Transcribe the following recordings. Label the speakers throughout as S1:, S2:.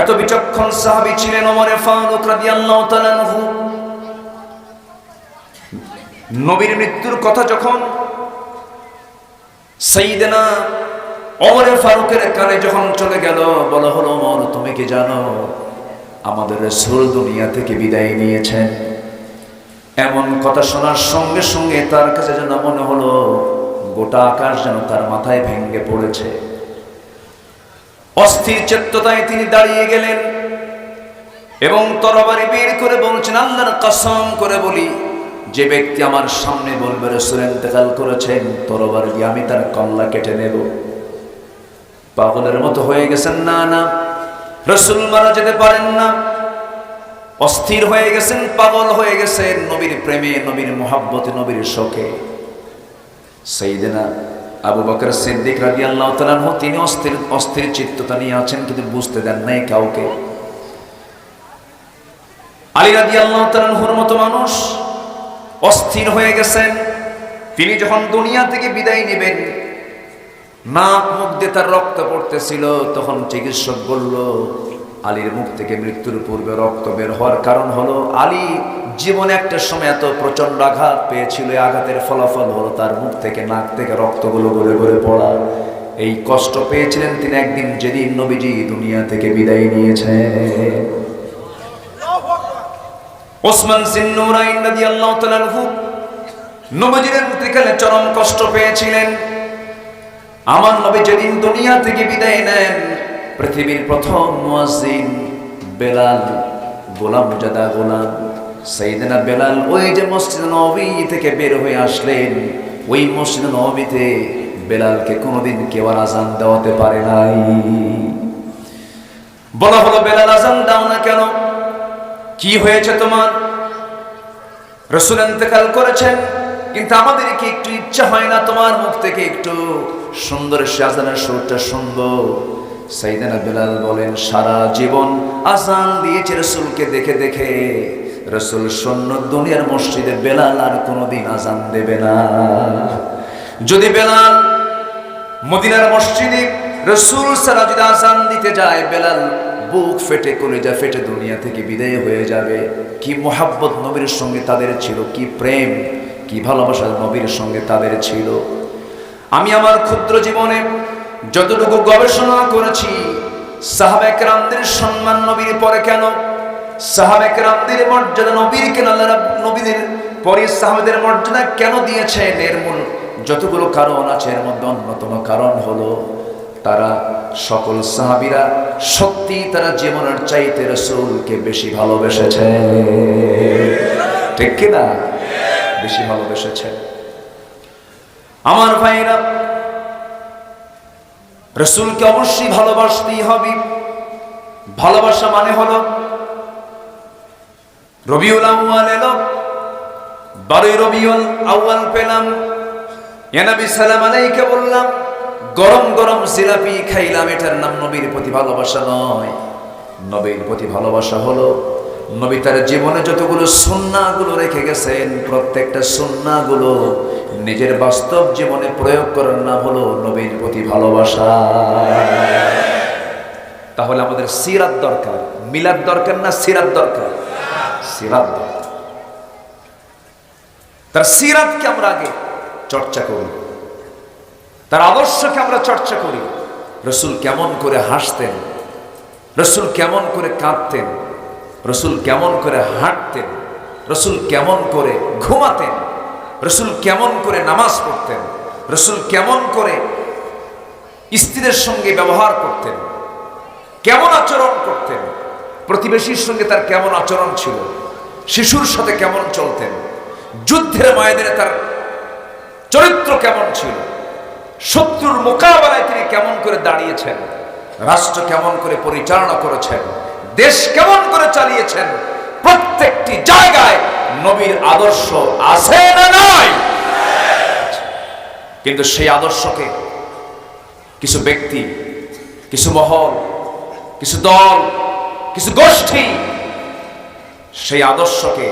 S1: এত বিচক্ষণ সাহাবী ছিলেন ওমরে ফারুক রাদিয়াল্লাহু তাআলা নবীর মৃত্যুর কথা যখন সাইয়েদনা ওমরে ফারুকের কানে যখন চলে গেল, বলা হলো, ওমর, তুমি কি জানো, আমাদের রাসূল দুনিয়া থেকে বিদায় নিয়েছেন। এমন কথা শোনার সঙ্গে সঙ্গে তার কাছে যেন মনে হলো, গোটা আকাশ যেন তার মাথায় ভেঙে পড়েছে। অস্থির চেত্ততায় তিনি দাঁড়িয়ে গেলেন এবং তরবারি বের করে বলছেন, আল্লাহর কসম করে বলি, যে ব্যক্তি আমার সামনে বলবে, রসুল ইন্তেকাল করেছেন, তরবারি দিয়ে আমি তার কল্লা কেটে নেব। পাগলের মতো হয়ে গেছেন না না। রসুল মারা যেতে পারেন না। অস্থির হয়ে গেছেন, পাগল হয়ে গেছেন, নবীর প্রেমে, নবীর মোহাব্বতে, নবীর শোকে। সেইদিনা আবু বকর সিদ্দিক রাজি আল্লাহ তালাহ তিনি অস্থির অস্থির চিত্ততা নিয়ে আছেন কিন্তু বুঝতে দেন নাই কাউকে। আলী রাজি আল্লাহ তালাহুর মতো মানুষ অস্থির হয়ে গেছেন। তিনি যখন দুনিয়া থেকে বিদায় নেবেন, নাক মুখ দিয়ে তার রক্ত পড়তেছিল, তখন চিকিৎসক বলল আলীর মুখ থেকে মৃত্যুর পূর্বে রক্ত বের হওয়ার কারণ হলো আলী জীবনে একটা সময় এত প্রচণ্ড আঘাত পেয়েছিল আঘাতের ফলাফল হলো তার মুখ থেকে নাক থেকে রক্তগুলো গলে গলে পড়া। এই কষ্ট পেয়েছিলেন তিনি একদিন যেদিন নবীজি দুনিয়া থেকে বিদায় নিয়েছে ওসমান সিন্নুরাইন চরম কষ্ট পেয়েছিলেন। আমার নবী যেদিন দুনিয়া থেকে বিদায় নেন পৃথিবীর প্রথম মুয়াজ্জিন বেলাল গোলাম জাদা গোলাম। সাইয়েদনা বেলাল ওই যে মসজিদ নবী থেকে বের হয়ে আসলেন, ওই মসজিদ নবীতে বেলালকে কোনোদিন কেউ আর আজান দেওয়াতে পারে নাই। বলা হলো, বেলাল, আজান দাও না কেন? কি হয়েছে তোমার? রসুল ইন্তেকাল করেছেন, কিন্তু আমাদের কি একটু ইচ্ছা হয় না তোমার মুখ থেকে একটু সুন্দর শাহজানের সুরটা শুনব। সাইদানা বেলাল বলেন, সারা জীবন আসান দিয়েছে রসুলকে দেখে দেখে। রসুল সৈন্য দুনিয়ার মসজিদে বেলাল আর কোনোদিন আজান দেবে না। যদি বেলাল মদিনার মসজিদে রসুল সারা যদি আজান দিতে যায়, বেলাল বুক ফেটে করে কলেজা ফেটে দুনিয়া থেকে বিদায় হয়ে যাবে। কি মোহাব্বত নবীর সঙ্গে তাদের ছিল, কি প্রেম, কি ভালোবাসা নবীর সঙ্গে তাদের ছিল। আমি আমার ক্ষুদ্র জীবনে যতটুকু গবেষণা করেছি সাহাবেক রামদের সম্মান নবীর পরে কেন? সাহাবেক রামদের মর্যাদা নবীর কেন? নবীদের পরে সাহাবেদের মর্যাদা কেন দিয়েছেন? এর মূল যতগুলো কারণ আছে, এর মধ্যে অন্যতম কারণ হলো তারা সকল সাহাবিরা সত্যি তারা জীবনের চাইতে রসুলকে বেশি ভালোবেসেছে। ঠিক কিনা? বেশি ভালোবেসেছে। আমার ভাইরা রসুলকে অবশ্যই ভালোবাসতেই হবে। ভালোবাসা মানে হলো, রবিউল আউয়াল এলো, বারোই রবিউল আউয়াল পেলাম ইয়ানবী সালাম আলাইকে বললাম, গরম গরম জিলাপি খাইলাম, এটার নাম নবীর প্রতি ভালোবাসা নয়। নবীর প্রতি ভালোবাসা হলো, নবী তার জীবনে যতগুলো সুন্নাগুলো রেখে গেছেন, প্রত্যেকটা সুন্নাগুলো নিজের বাস্তব জীবনে প্রয়োগ করার নাম হলো নবীর প্রতি ভালোবাসা। তাহলে আমাদের সিরাত দরকার। মিলাদ দরকার না সিরাত দরকার? সিরাত তার সিরাতকে আমরা আগে চর্চা করি। তার আদর্শকে আমরা চর্চা করি। রসুল কেমন করে হাসতেন? রসুল কেমন করে কাঁদতেন? রসুল কেমন করে হাঁটতেন? রসুল কেমন করে ঘুমাতেন? রসুল কেমন করে নামাজ পড়তেন? রসুল কেমন করে স্ত্রীদের সঙ্গে ব্যবহার করতেন? কেমন আচরণ করতেন? প্রতিবেশীর সঙ্গে তার কেমন আচরণ ছিল? শিশুর সাথে কেমন চলতেন? যুদ্ধের মায়েদের তার চরিত্র কেমন ছিল? শত্রুর মোকাবেলায় তিনি কেমন করে দাঁড়িয়েছেন? রাষ্ট্র কেমন করে পরিচালনা করেছেন? দেশ কেমন করে চালিয়েছেন? প্রত্যেকটি জায়গায় নবীর আদর্শ আছে না নয় কিন্তু সেই আদর্শকে কিছু ব্যক্তি, কিছু মহল, কিছু দল, কিছু গোষ্ঠী সেই আদর্শকে,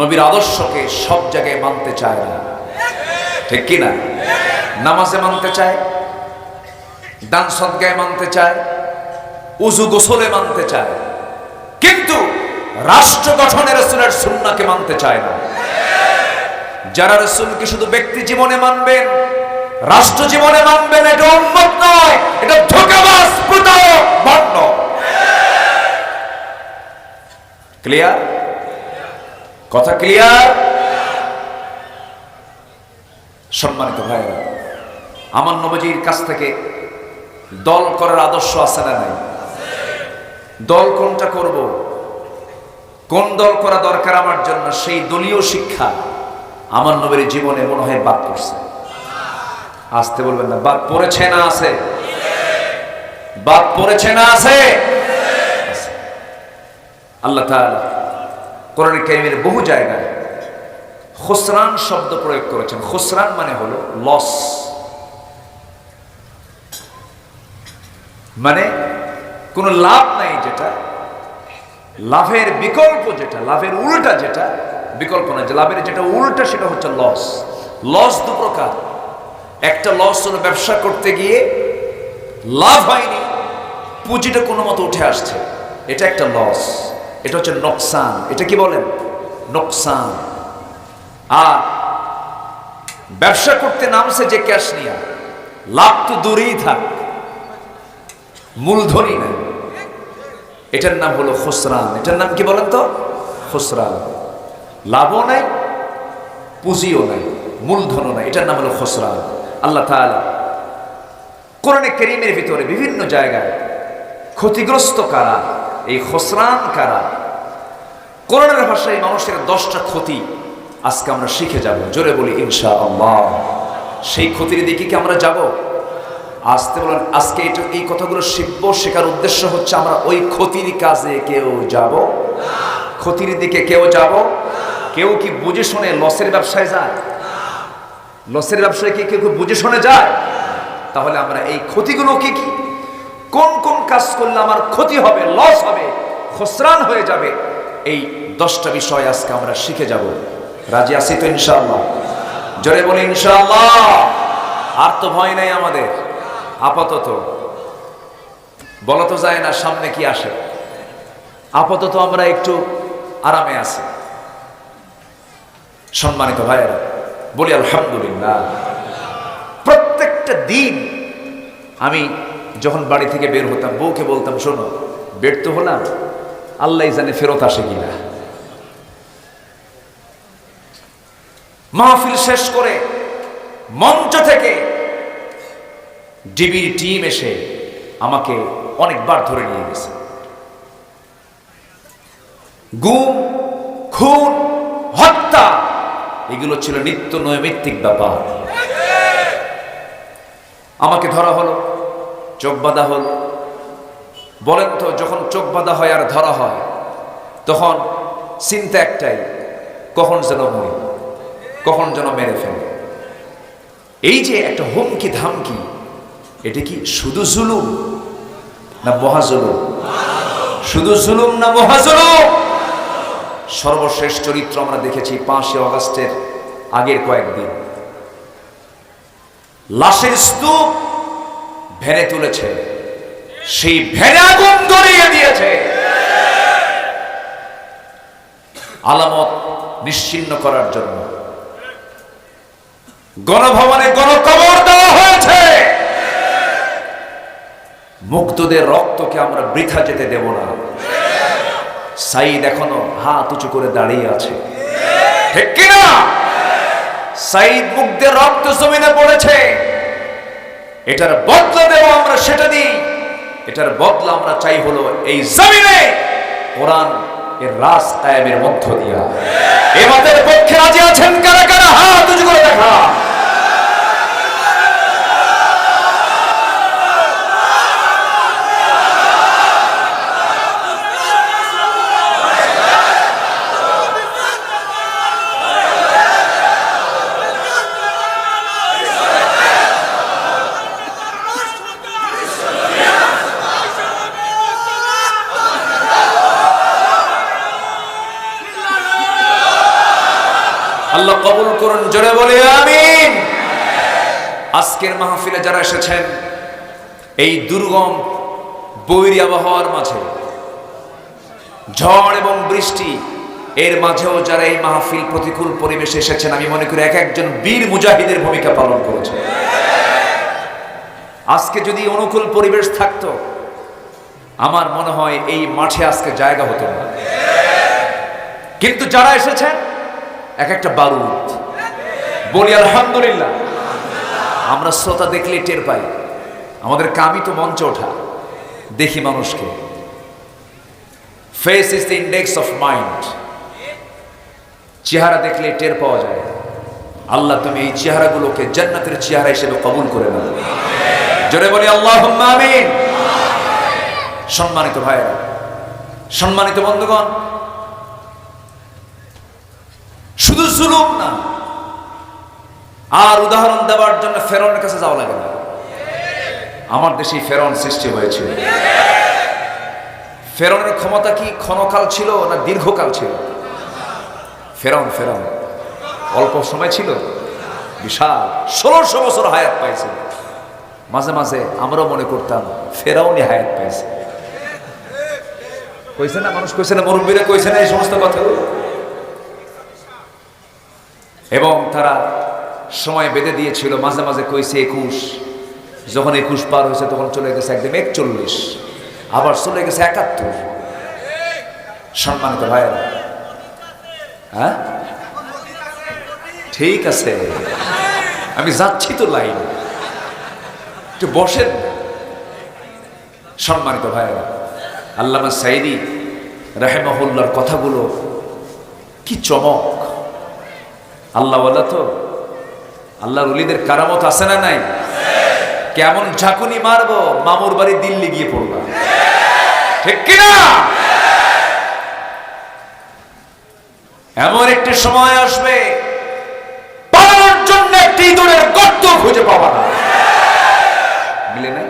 S1: নবীর আদর্শকে সব জায়গায় মানতে চায় না। ঠিক কিনা নামাজে মানতে চায়, দান সদ্গায় মানতে চায়, উজু গোসলে মানতে চায়। কিন্তু রাষ্ট্র গঠনে রসুলের সুন্নাকে মানতে চায় না। যারা রসুলকে শুধু ব্যক্তি জীবনে মানবেন, রাষ্ট্র জীবনে মানবেন, এটা উন্মত নয়, এটা ভণ্ড ক্লিয়ার কথা ক্লিয়ার সম্মানিত ভাইরা আমার নবজির কাছ থেকে দল করার আদর্শ আছে না নাই? দল কোনটা করব? কোন দল করা দরকার আমার জন্য, সেই দলীয় শিক্ষা আমার নবীর জীবনে মনে হয় বাদ করছে আসতে বলবেন না, বাদ পড়েছে না আছে? বাদ পড়েছে না আছে। আল্লাহ কোরআন কারিমের বহু জায়গায় খুসরান শব্দ প্রয়োগ করেছেন। খুসরান মানে হলো লস মানে কোনো লাভ নাই যেটা লাভের বিকল্প যেটা, লাভের উল্টা যেটা, বিকল্প না যে লাভের যেটা উল্টা সেটা হচ্ছে লস লস দু প্রকার। একটা লস হলো ব্যবসা করতে গিয়ে লাভ হয়নি, পুঁজিটা কোনো মতো উঠে আসছে। এটা একটা লস এটা হচ্ছে নোকসান। এটা কি বলেন? নোকসান। আর ব্যবসা করতে নামছে যে ক্যাশ নিয়ে, লাভ তো দূরেই থাক। মূলধনই নাই। এটার নাম হলো খুসরান। এটার নাম কি বলেন তো? খুসরান। লাভও নাই, পুঁজিও নাই, মূলধনও নাই। এটার নাম হলো খুসরান। আল্লাহ তাআলা কোরআনে কেরিমের ভিতরে বিভিন্ন জায়গায় ক্ষতিগ্রস্ত কারা, এই খসরান কারা? কোরআনের ভাষায় মানুষের দশটা ক্ষতি আজকে আমরা শিখে যাব। জোরে বলি ইনশা আল্লাহ সেই ক্ষতির দিকে কি আমরা যাব? আসতে বলেন আজকে এটা এই কথাগুলো শিখব, শেখার উদ্দেশ্য হচ্ছে আমরা ওই ক্ষতির কাজে কেউ যাব? ক্ষতির দিকে কেউ যাব? কেউ কি বুঝে শুনে লসের ব্যবসায় যায়? লসের ব্যবসায় কি কেউ বুঝে শুনে যায়? তাহলে আমরা এই ক্ষতিগুলো কি কি? কোন কোন কাজ করলে আমার ক্ষতি হবে, লস হবে খসরান হয়ে যাবে? এই দশটা বিষয় আজকে আমরা শিখে যাব। রাজি আসি তো ইনশাআল্লাহ? জোরে বলি ইনশাআল্লাহ। আর তো ভয় নাই আমাদের। আপাতত। বলা তো যায় না সামনে কি আসে। আপাতত আমরা একটু আরামে আছি। সম্মানিত ভাইয়েরা, বলি আলহামদুলিল্লাহ। প্রত্যেকটা দিন আমি যখন বাড়ি থেকে বের হতাম, বউকে বলতাম, শোনো, বের তো হলাম আল্লাহ জানে ফেরত আসে কিনা। মাহফিল শেষ করে মঞ্চ থেকে ডিবির টিম এসে আমাকে অনেকবার ধরে নিয়ে গেছে। গুম, খুন, হত্যা, এগুলো ছিল নিত্য নৈমিত্তিক ব্যাপার। আমাকে ধরা হলো, চোখ বাঁধা হলো। বলেন তো, যখন চোখ বাঁধা হয় আর ধরা হয়, তখন চিন্তা একটাই, কখন যেন মরি, কখন যেন মেরে ফেলে। এই যে একটা হুমকি ধামকি এটা কি শুধু জুলুম না মহাজুলুম? শুধু জুলুম না মহাজুলুম? সর্বশেষ চরিত্র আমরা দেখেছি পাঁচই অগাস্টের আগের কয়েকদিন। লাশের স্তূপ ভেনে তুলেছে। সেই ভেনে আগুন ধরিয়ে দিয়েছে। আলামত নিশ্চিন্ন করার জন্য গণভবনে গণকবর দেওয়া হয়েছে। মুক্তদের রক্তকে আমরা বৃথা যেতে দেব না। সাইদ এখনও হাত উঁচু করে দাঁড়িয়ে আছে। ঠিক কিনা? সাইদ মুগ্ধের রক্ত জমিনে পড়েছে। এটার বদলা দেব আমরা, সেটা দিই। এটার বদলা আমরা চাই হলো এই জমিনে কোরআন এর রাস মধ্য দিয়া। এবাদের পক্ষে রাজি আছেন কারা কারা? হাত উঁচু করে দেখা আল্লাহ কবুল করুন জোরে বলে আমিন আজকের মাহফিলে যারা এসেছেন, এই দুর্গম বৈরী আবহাওয়ার মাঝে, ঝড় এবং বৃষ্টি, এর মাঝেও যারা এই মাহফিল প্রতিকূল পরিবেশে এসেছেন, আমি মনে করি এক একজন বীর মুজাহিদের ভূমিকা পালন করেছে। আজকে যদি অনুকূল পরিবেশ থাকতো, আমার মনে হয় এই মাঠে আজকে জায়গা হতো না। কিন্তু যারা এসেছেন, এক একটা বারুদ। বলি, আলহামদুলিল্লাহ। আমরা শ্রোতা দেখলে টের পাই। আমাদের কামই তো মঞ্চে ওঠা। দেখি মানুষকে। Face is the index of mind চেহারা দেখলে টের পাওয়া যায়। আল্লাহ, তুমি এই চেহারাগুলোকে জান্নাতের চেহারা হিসেবে কবুল করে নাও। জোরে বলি আল্লাহ আমিন। সম্মানিত ভাইয়েরা, সম্মানিত বন্ধুগণ, শুধু জুলুম না আর উদাহরণ দেওয়ার জন্য ফেরনের কাছে যাওয়া লাগে না। আমার দেশে ফেরন সৃষ্টি হয়েছিল। ফেরনের ক্ষমতা কি ক্ষণকাল ছিল না দীর্ঘকাল ছিল? ফেরন ফেরন। অল্প সময় ছিল। বিশাল। ষোলোশো বছর হায়াত পাইছে। মাঝে মাঝে আমরাও মনে করতাম ফেরাউনি হায়াত পাইছে। কইছে না, মানুষ কইছে না, মুরব্বীরা কইছে না এই সমস্ত কথা এবং তারা সময় বেঁধে দিয়েছিল, মাঝে মাঝে কইছে একুশ। যখন একুশ পার হয়েছে তখন চলে গেছে একদম একচল্লিশ। আবার চলে গেছে একাত্তর। সম্মানিত ভাইয়েরা হ্যাঁ? ঠিক আছে। আমি যাচ্ছি তো লাইন। একটু বসেন। সম্মানিত ভাইয়েরা, আল্লামা সাইদি রাহেমাহুল্লার কথাগুলো কি চমক? আল্লাহ বলা তো আল্লাহর উলিদের কারামত আছে না নাই? কেমন ঝাঁকুনি মারবো? মামুর বাড়ি দিল্লি গিয়ে পড়বা ঠিক কিনা? এমন একটি সময় আসবে, পালানোর জন্য একটি ইঁদুরের গর্ত খুঁজে পাবা না। মিলে নাই?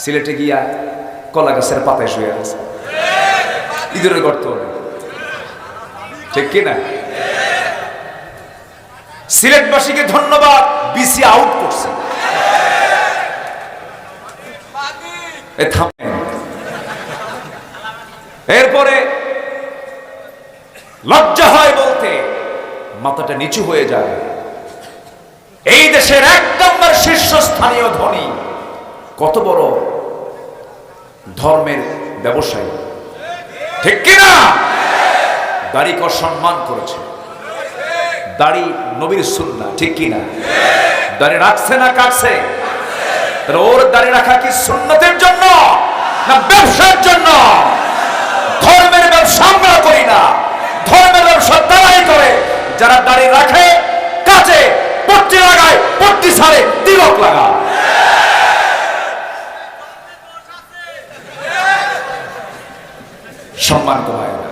S1: সিলেটে গিয়া কলা গাছের পাতায় শুয়ে আছে। ইঁদুরের গর্ত। ঠিক কিনা? সিলেটবাসীকে ধন্যবাদ বিসি আউট করছে। এরপরে লজ্জা হয় বলতে মাথাটা নিচু হয়ে যায়। এই দেশের এক নম্বর শীর্ষস্থানীয় ধনী, কত বড় ধর্মের ব্যবসায়ী। ঠিক কিনা? দাড়িকর সম্মান করেছে। দাড়ি নবীর সুন্না ঠিক কিনা দাড়ি রাখছে না কাটছে? তাহলে ওর দাড়ি রাখা কি সুন্নতের জন্য না ব্যবসার জন্য? ধর্মের ব্যবসা আমরা করি না। ধর্মের ব্যবসা তারাই করে। যারা দাড়ি রাখে কাজে পট্টি লাগায়, পট্টি ছাড়ে তিলক লাগায়। সম্মানিত ভাইরা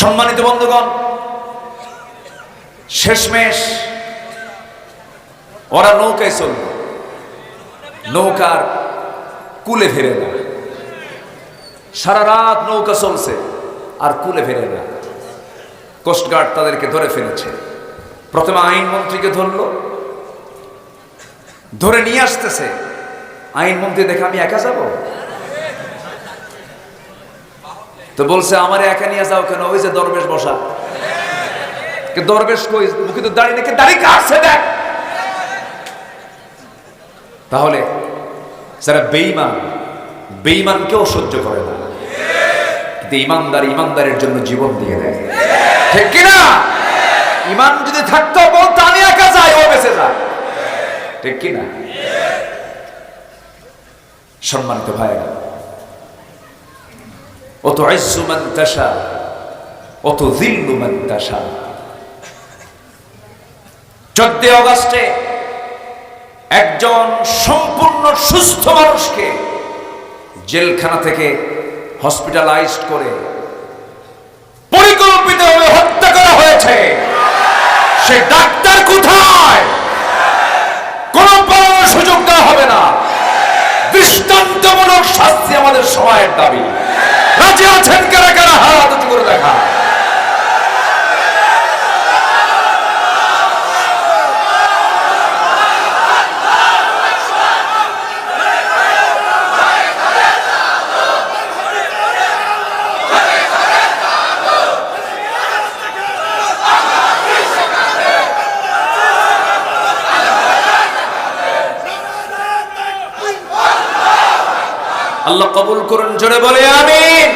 S1: সম্মানিত বন্ধুগণ শেষমেশ ওরা নৌকায় চলল নৌকার কুলে ফেরে না। সারা রাত নৌকা চলছে আর কুলে ফেরে না। কোস্টগার্ড তাদেরকে ধরে ফেলেছে। প্রথমে আইনমন্ত্রীকে ধরলো। ধরে নিয়ে আসতেছে। আইনমন্ত্রী দেখে আমি একা যাব? তো বলছে, আমার একা নিয়ে যাও কেন? ওই যে দরবেশ বসা। দরবেশ কই, মুখে তো দাড়ি নাকি দাড়ি কাটছে দেখ। তাহলে যারা সহ্য করে না। কিন্তু ইমানদার ইমানদারের জন্য জীবন দিয়ে দেয়। ঠিক কিনা? ইমান যদি থাকতো আমি একা যাই ও বেঁচে যায়। ঠিক কিনা? সম্মানিত অত আইসু মান অত চোদ্দই অগস্টে একজন সম্পূর্ণ সুস্থ মানুষকে জেলখানা থেকে হসপিটালাইজড করে পরিকল্পিতভাবে হত্যা করা হয়েছে। সে ডাক্তার কোথায়? কোন সুযোগ দেওয়া হবে না। দৃষ্টান্তমূলক শাস্তি আমাদের সময়ের দাবি। রাজি আছেন কারা কারা? হাত করে দেখা। আল্লাহ কবুল করুন জোরে বলে আমিন।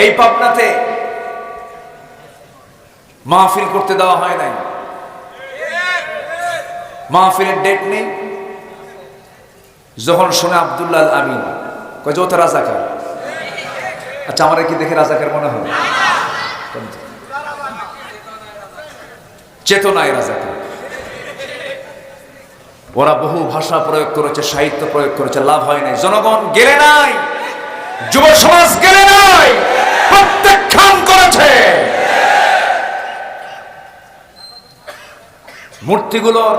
S1: এই পাবনাতে মাহফিল করতে দেওয়া হয় নাই। মাহফিলের ডেট নেই। যখন শোনে আব্দুল্লাহ আমিন কয় যে ও তো রাজাকার। আচ্ছা আমার কি দেখে রাজাকার মনে হয়? চেতনায় রাজাকার। ওরা বহু ভাষা প্রয়োগ করেছে, সাহিত্য প্রয়োগ করেছে, লাভ হয় নাই। জনগণ গেলে নাই, যুব সমাজ গেলে নাই প্রত্যাখ্যান করেছে। মূর্তিগুলোর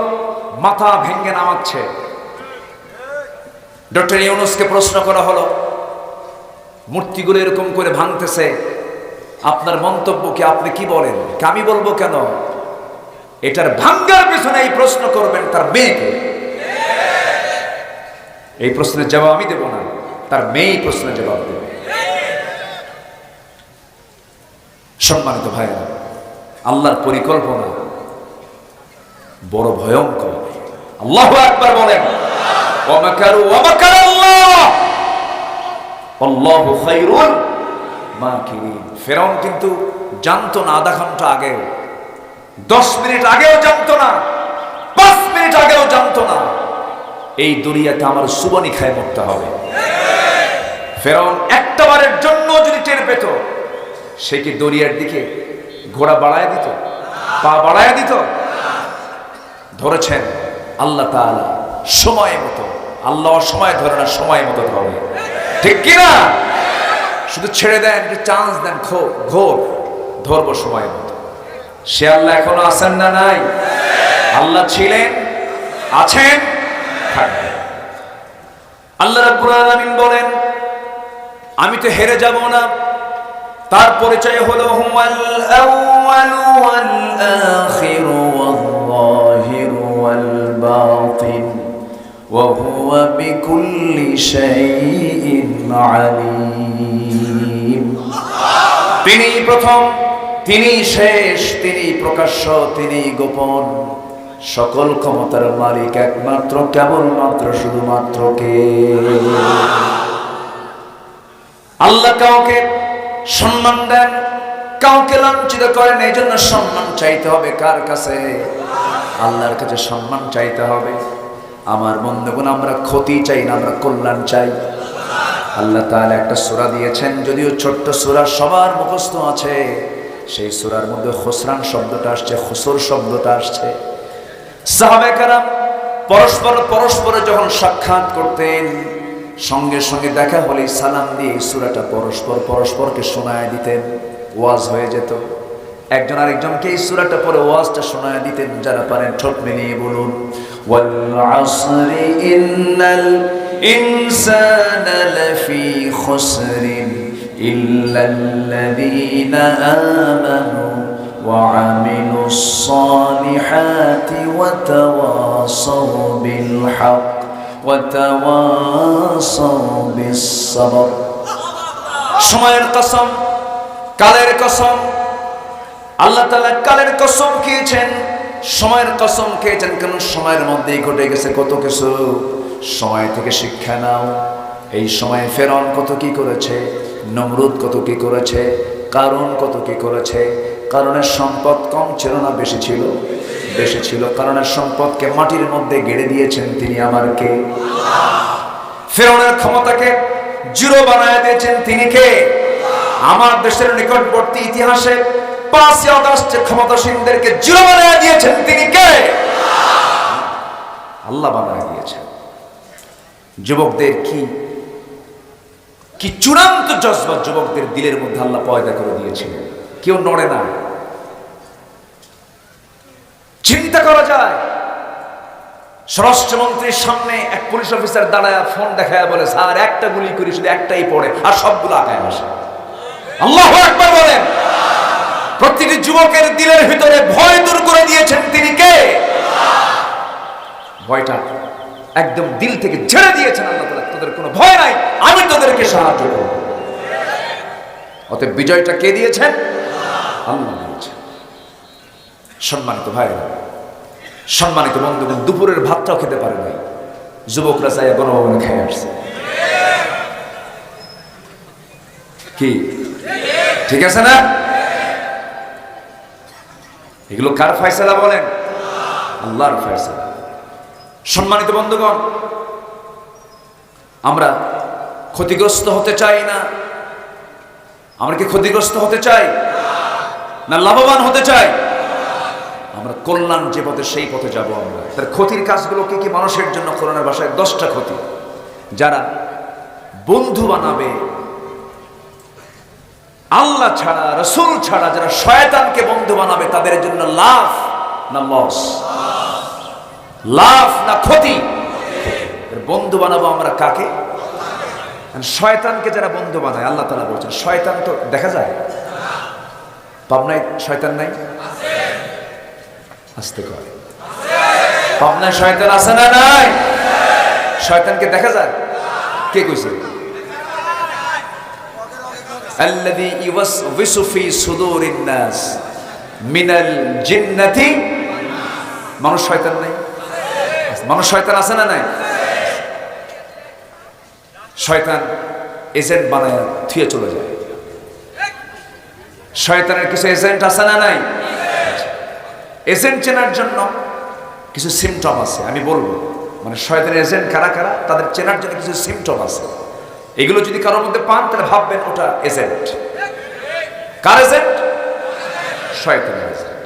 S1: মাথা ভেঙ্গে নামাচ্ছে। ডক্টর ইউনুসকে প্রশ্ন করা হলো, মূর্তিগুলো এরকম করে ভাঙতেছে, আপনার মন্তব্য কি আপনি কি বলেন? আমি বলব কেন? এটার ভাঙ্গার পেছনে এই প্রশ্ন করবেন তার মেয়েকে। এই প্রশ্নের জবাব আমি দেব না, তার মেয়েই প্রশ্নের জবাব দেবে। সম্মানিত ভাইরা আল্লাহর পরিকল্পনা বড় ভয়ঙ্কর। আল্লাহ একবার বলেন মাকিরিন। ফেরাউন কিন্তু জানতো না, আধা ঘণ্টা আগেও। দশ মিনিট আগেও জানতো না, পাঁচ মিনিট আগেও জানতো না। এই দুনিয়াতে আমার সুবনি খায় মরতে হবে। ফেরাউন একটা বারের জন্য যদি টের পেত, সে কি দরিয়ার দিকে ঘোড়া বাড়ায় দিত, পা বাড়ায় দিত? ধরেছেন, আল্লাহ সময় মতো, আল্লাহ সময় ধরে না, সময় মতো ধরে। ঠিক কিনা শুধু ছেড়ে দেন চান্স দেন ঘোর, ধরবো সময় মতো। সে আল্লাহ এখনও আসেন না নাই? আল্লাহ ছিলেন, আছেন আল্লাহ রাব্বুল বলেন, আমি তো হেরে যাব না। তার পরিচয় হলো তিনি প্রথম তিনি শেষ তিনি প্রকাশ্য তিনি গোপন। সকল ক্ষমতার মালিক একমাত্র, কেবলমাত্র শুধুমাত্র কে? আল্লাহ কাউকে সম্মান দেন, কাউকে লাঞ্ছিত করেন এই জন্য সম্মান চাইতে হবে কার কাছে? আল্লাহর কাছে সম্মান চাইতে হবে। আমার বন্ধুগুণ, আমরা ক্ষতি চাই না, আমরা কল্যাণ চাই। আল্লাহ তাহলে একটা সুরা দিয়েছেন, যদিও ছোট্ট সুরা সবার মুখস্থ আছে। সেই সুরার মধ্যে খসরান শব্দটা আসছে, খসর শব্দটা আসছে। সাহাবেকারাম পরস্পর পরস্পরে যখন সাক্ষাৎ করতেন, সঙ্গে সঙ্গে দেখা হলে সালাম দিয়ে সুরাটা পরস্পর পরস্পরকে শোনায় দিতেন, ওয়াজ হয়ে যেত। একজন আরেকজনকে এই সুরাটা পরে ওয়াজটা শোনায় দিতেন, যারা পারেন ঠোঁট মিলিয়ে বলুন ইনসানা লাফি খুসরিন। ইল্লাল্লাযীনা আমানু وعملوا الصالحات وتواصوا بالحق وتواصوا بالصبر সময়ের কসম কালের কসম আল্লাহ তাআলা কালের কসম খেয়েছেন সময়ের কসম খেয়েছেন কেন সময়ের মধ্যেই ঘটে গেছে কত কিছু সময় থেকে শিক্ষা নাও এই সময়ে ফেরন কত কি করেছে? নমরুদ কত কি করেছে? কারণ কত কি করেছে? কারণের সম্পদ কম ছিল না বেশি ছিল? বেশি ছিল। কারণের সম্পদকে মাটির মধ্যে গেড়ে দিয়েছেন তিনি আমার কে? ফেরনের ক্ষমতাকে জিরো বানায় দিয়েছেন তিনি কে? আমার দেশের নিকটবর্তী ইতিহাসে পাঁচই অগস্ট ক্ষমতাসীনদেরকে জিরো বানায় দিয়েছেন তিনি কে? আল্লাহ বানায় দিয়েছেন। যুবকদের কি কি চূড়ান্ত জজবা যুবকদের দিলের মধ্যে আল্লাহ পয়দা করে দিয়েছিলেন? কেউ নড়ে না। চিন্তা করা যায়। স্বরাষ্ট্রমন্ত্রীর সামনে এক পুলিশ অফিসার দাঁড়ায় ফোন দেখায় বলে, স্যার, একটা গুলি করি, শুধু একটাই পড়ে, আর সবগুলো আগায় আসে। আল্লাহ একবার বলেন। প্রতিটি যুবকের দিলের ভিতরে ভয় দূর করে দিয়েছেন তিনি কে? ভয়টা একদম দিল থেকে ছেড়ে দিয়েছেন আল্লাহ তাআলা। তোদের কোনো ভয় নাই, আমি তোদেরকে সাহায্য করব। অতএব বিজয়টা কে দিয়েছেন? আল্লাহ দিয়েছেন। সম্মানিত ভাইরা, সম্মানিত বন্ধুগণ, দুপুরের ভাতটাও খেতে পারে নাই। যুবকরা চাই গণভবনে খেয়ে আসছে। কি? ঠিক আছে না? এগুলো কার ফয়সালা বলেন? আল্লাহর ফয়সালা। সম্মানিত বন্ধুগণ, আমরা ক্ষতিগ্রস্ত হতে চাই না। আমরা কি ক্ষতিগ্রস্ত হতে চাই? না লাভবান হতে চাই? আমরা কল্যাণ যে পথে, সেই পথে যাব আমরা। তার ক্ষতির কাজগুলো কি কি? মানুষের জন্য কোরআনের ভাষায় দশটা ক্ষতি। যারা বন্ধু বানাবে, আল্লাহ ছাড়া, রসুল ছাড়া, যারা শয়তানকে বন্ধু বানাবে, তাদের জন্য লাভ না লস? লাভ না ক্ষতি? বন্ধু বানাবো আমরা কাকে? শয়তানকে যারা বন্ধু বানায়, আল্লাহ তালা বলছেন, শয়তান তো দেখা যায়? পাবনায় শয়তান নাই? আসতে করে। পাবনায় শয়তান আছে না নাই? শয়তানকে দেখা যায়? কে কইছে? আল্লাযী ইউসউসু ফি সুদুরিন নাস মিনাল জিন্নাতি। মানুষ শয়তান নাই? মানুষ শয়তান আছে না নাই? শয়তান এজেন্ট বানায় থুয়ে চলে যায়। শয়তানের কিছু এজেন্ট আছে না নাই? এজেন্ট চেনার জন্য কিছু সিমটম আছে, আমি বলব। মানে শয়তানের এজেন্ট কারা কারা, তাদের চেনার জন্য কিছু সিমটম আছে। এগুলো যদি কারোর মধ্যে পান, তাহলে ভাববেন ওটা এজেন্ট। কার এজেন্ট? শয়তানের এজেন্ট।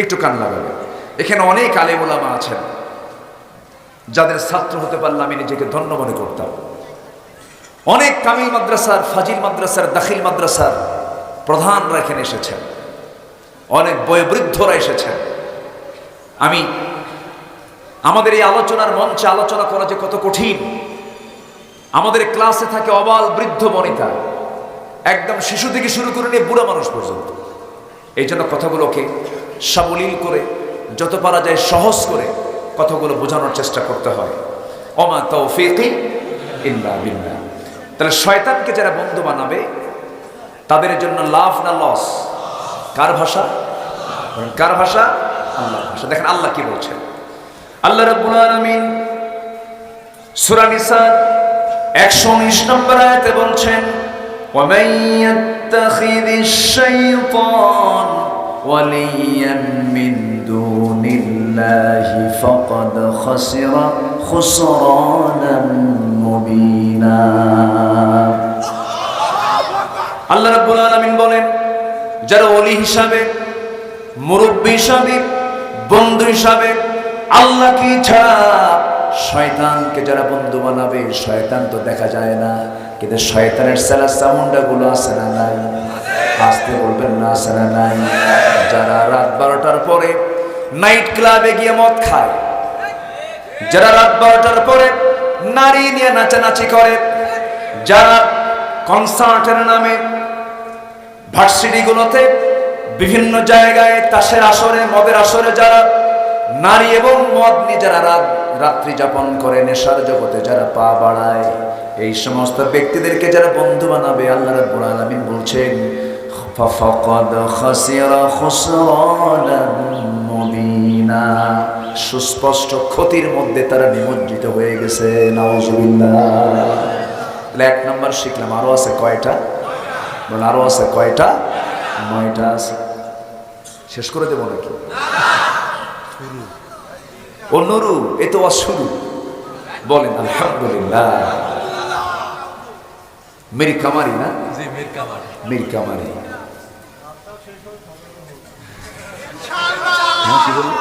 S1: একটু কান লাগাবেন। এখানে অনেক আলেমুলামা আছেন। যাদের ছাত্র হতে পারলে আমি নিজেকে ধন্য মনে করতাম। অনেক কামিল মাদ্রাসার, ফাজিল মাদ্রাসার, দাখিল মাদ্রাসার প্রধানরা এখানে এসেছেন। অনেক বয়োবৃদ্ধরা এসেছেন। আমি আমাদের এই আলোচনার মঞ্চে আলোচনা করা যে কত কঠিন, আমাদের ক্লাসে থাকে অবাল বৃদ্ধ বনিতা, একদম শিশু থেকে শুরু করে নিয়ে বুড়া মানুষ পর্যন্ত। এই জন্য কথাগুলোকে সাবলীল করে, যত পারা যায় সহজ করে কতগুলো বোঝানোর চেষ্টা করতে হয়। অমা তৌফিকি ইল্লা বিল্লা তাহলে শয়তানকে যারা বন্ধু বানাবে, তাদের জন্য লাভ না লস? কার ভাষা? কার ভাষা? আল্লাহর ভাষা। দেখেন আল্লাহ কি বলছেন। আল্লাহ রাব্বুল আলামিন সূরা একশো 119 নম্বর আয়াতে বলছেন ওয়া মান ইয়াত্তাখিদিশ শাইতান ওয়ালিয়াম মিন দুনিল্লাহ। الله فقد خسر خسرانا مبينا আল্লাহ রাব্বুল আলামিন বলেন যারা ওলি হিসাবে মুরব্বী হিসাবে বন্ধু হিসাবে আল্লাহকে ছাড়া শয়তানকে যারা বন্ধু বানাবে শয়তান তো দেখা যায় না কিন্তু শয়তানের সেলা চামুন্ডা গুলো আছে না নাই আসতে বলবেন না আছে না নাই যারা রাত বারোটার পরে নাইট ক্লাবে গিয়ে মদ খায়। যারা রাত বারোটার পরে নারী নিয়ে নাচানাচি করে, যারা কনসার্টের নামে ভার্সিটিগুলোতে বিভিন্ন জায়গায় তাসের আসরে, মদের আসরে যারা নারী এবং মদ নিয়ে যারা রাত, রাত্রি যাপন করে, নেশার জগতে যারা পা বাড়ায়, এই সমস্ত ব্যক্তিদেরকে যারা বন্ধু বানাবে, আল্লাহ রাব্বুল আলামিন বলছেন ফাফাকাদ খাসিরা খুসরানান মুবিনা সুস্পষ্ট ক্ষতির মধ্যে তারা নিমজ্জিত হয়ে গেছে এক নম্বর শিখলাম আরও আছে কয়টা? বলেন আরও আছে কয়টা? নয়টা আছে। শেষ করে দেবো নাকি? ও নুরু এ তো শুরু। বলেন আলহামদুলিল্লাহ। মেরি কামারি না?
S2: মির কামার।
S1: মেরি কামারি। হ্যাঁ, কি বললেন?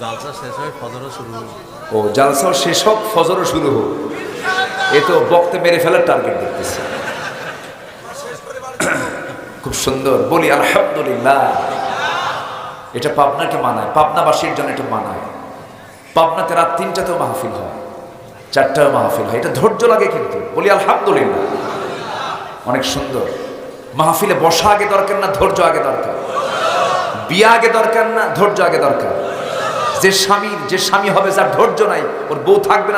S2: জালসা শেষ হয় ফজরও শুরু হলো।
S1: ও জালসাও শেষ হোক ফজরও শুরু হোক। এ তো বক্তে মেরে ফেলার টার্গেট দেখতেছে। খুব সুন্দর। বলি আলহামদুলিল্লাহ। এটা পাবনাকে মানায় পাবনাবাসীর জন্য এটা মানায়। পাবনাতে রাত তিনটাতেও মাহফিল হয় চারটাও মাহফিল হয়। এটা ধৈর্য লাগে কিন্তু। বলি আলহামদুলিল্লাহ। অনেক সুন্দর। মাহফিলে বসা আগে দরকার না ধৈর্য আগে দরকার। বিয়ে আগে দরকার না, ধৈর্য আগে দরকার। যে স্বামীর, যে স্বামী হবে, যার ধৈর্য নাই, ওর বউ থাকবে না।